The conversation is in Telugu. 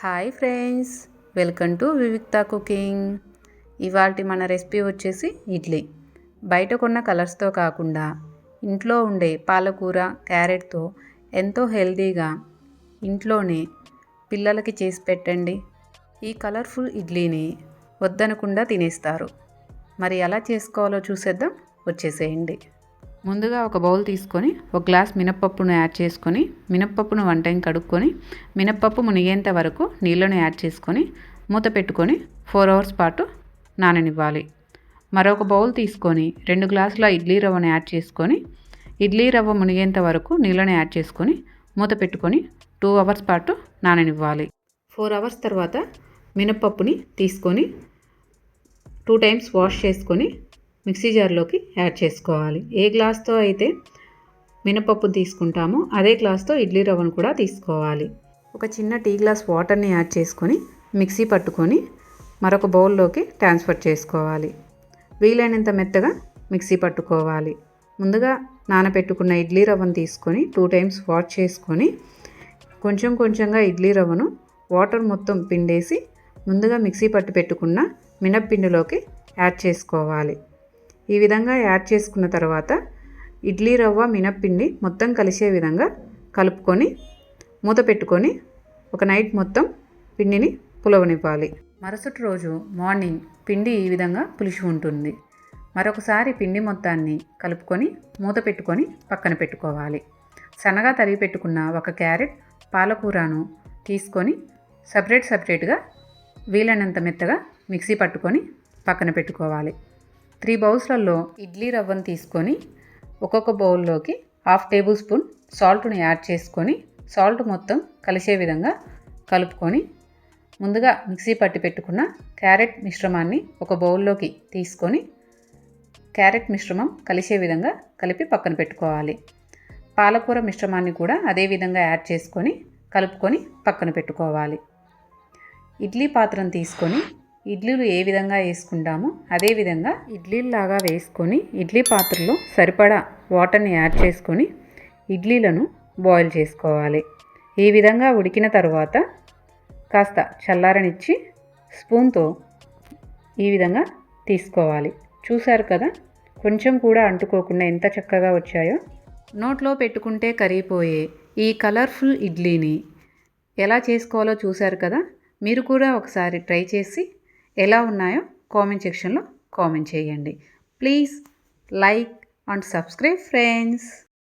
Hi friends welcome to Vivikta cooking. ఇవాళ మన రెసిపీ వచ్చేసి ఇడ్లీ. బయట కొన్న కలర్స్తో కాకుండా ఇంట్లో ఉండే పాలకూర క్యారెట్తో ఎంతో హెల్దీగా ఇంట్లోనే పిల్లలకి చేసి పెట్టండి. ఈ కలర్ఫుల్ ఇడ్లీని వద్దనకుండా తినేస్తారు. మరి ఎలా చేసుకోవాలో చూసేద్దాం వచ్చేసేయండి. ముందుగా ఒక బౌల్ తీసుకొని ఒక గ్లాస్ మినప్పప్పును యాడ్ చేసుకొని మినప్పప్పును వన్ టైం కడుక్కొని మినప్పప్పు మునిగేంత వరకు నీళ్ళను యాడ్ చేసుకొని మూత పెట్టుకొని ఫోర్ అవర్స్ పాటు నాననివ్వాలి. మరొక బౌల్ తీసుకొని రెండు గ్లాసుల ఇడ్లీ రవ్వను యాడ్ చేసుకొని ఇడ్లీ రవ్వ మునిగేంత వరకు నీళ్ళను యాడ్ చేసుకొని మూత పెట్టుకొని టూ అవర్స్ పాటు నాననివ్వాలి. ఫోర్ అవర్స్ తర్వాత మినప్పప్పుని తీసుకొని టూ టైమ్స్ వాష్ చేసుకొని మిక్సీ జార్లోకి యాడ్ చేసుకోవాలి. ఏ గ్లాస్తో అయితే మినపప్పు తీసుకుంటామో అదే గ్లాస్తో ఇడ్లీ రవ్వను కూడా తీసుకోవాలి. ఒక చిన్న టీ గ్లాస్ వాటర్ని యాడ్ చేసుకొని మిక్సీ పట్టుకొని మరొక బౌల్లోకి ట్రాన్స్ఫర్ చేసుకోవాలి. వీలైనంత మెత్తగా మిక్సీ పట్టుకోవాలి. ముందుగా నానబెట్టుకున్న ఇడ్లీ రవ్వను తీసుకొని టూ టైమ్స్ వాష్ చేసుకొని కొంచెం కొంచెంగా ఇడ్లీ రవ్వను వాటర్ మొత్తం పిండేసి ముందుగా మిక్సీ పట్టు పెట్టుకున్న మినప్పిండిలోకి యాడ్ చేసుకోవాలి. ఈ విధంగా యాడ్ చేసుకున్న తర్వాత ఇడ్లీ రవ్వ మినప్పిండి మొత్తం కలిసే విధంగా కలుపుకొని మూత పెట్టుకొని ఒక నైట్ మొత్తం పిండిని పులవనివ్వాలి. మరుసటి రోజు మార్నింగ్ పిండి ఈ విధంగా పులిసి ఉంటుంది. మరొకసారి పిండి మొత్తాన్ని కలుపుకొని మూత పెట్టుకొని పక్కన పెట్టుకోవాలి. సన్నగా తరిగి పెట్టుకున్న ఒక క్యారెట్ పాలకూరను తీసుకొని సపరేట్ సపరేట్గా వీలైనంత మెత్తగా మిక్సీ పట్టుకొని పక్కన పెట్టుకోవాలి. త్రీ బౌల్స్లలో ఇడ్లీ రవ్వను తీసుకొని ఒక్కొక్క బౌల్లోకి హాఫ్ టేబుల్ స్పూన్ సాల్ట్ని యాడ్ చేసుకొని సాల్ట్ మొత్తం కలిసే విధంగా కలుపుకొని ముందుగా మిక్సీ పట్టి పెట్టుకున్న క్యారెట్ మిశ్రమాన్ని ఒక బౌల్లోకి తీసుకొని క్యారెట్ మిశ్రమం కలిసే విధంగా కలిపి పక్కన పెట్టుకోవాలి. పాలకూర మిశ్రమాన్ని కూడా అదే విధంగా యాడ్ చేసుకొని కలుపుకొని పక్కన పెట్టుకోవాలి. ఇడ్లీ పాత్రను తీసుకొని ఇడ్లీలు ఏ విధంగా వేసుకుంటామో అదే విధంగా ఇడ్లీలాగా వేసుకొని ఇడ్లీ పాత్రలో సరిపడా వాటర్ని యాడ్ చేసుకొని ఇడ్లీలను బాయిల్ చేసుకోవాలి. ఈ విధంగా ఉడికిన తర్వాత కాస్త చల్లారనిచ్చి స్పూన్తో ఈ విధంగా తీసుకోవాలి. చూశారు కదా? కొంచెం కూడా అంటుకోకుండా ఎంత చక్కగా వచ్చాయో? నోట్లో పెట్టుకుంటే కరిగిపోయే ఈ కలర్ఫుల్ ఇడ్లీని ఎలా చేసుకోవాలో చూశారు కదా? మీరు కూడా ఒకసారి ట్రై చేసి ఎలా ఉన్నాయో కామెంట్ సెక్షన్లో కామెంట్ చేయండి. Please like and subscribe friends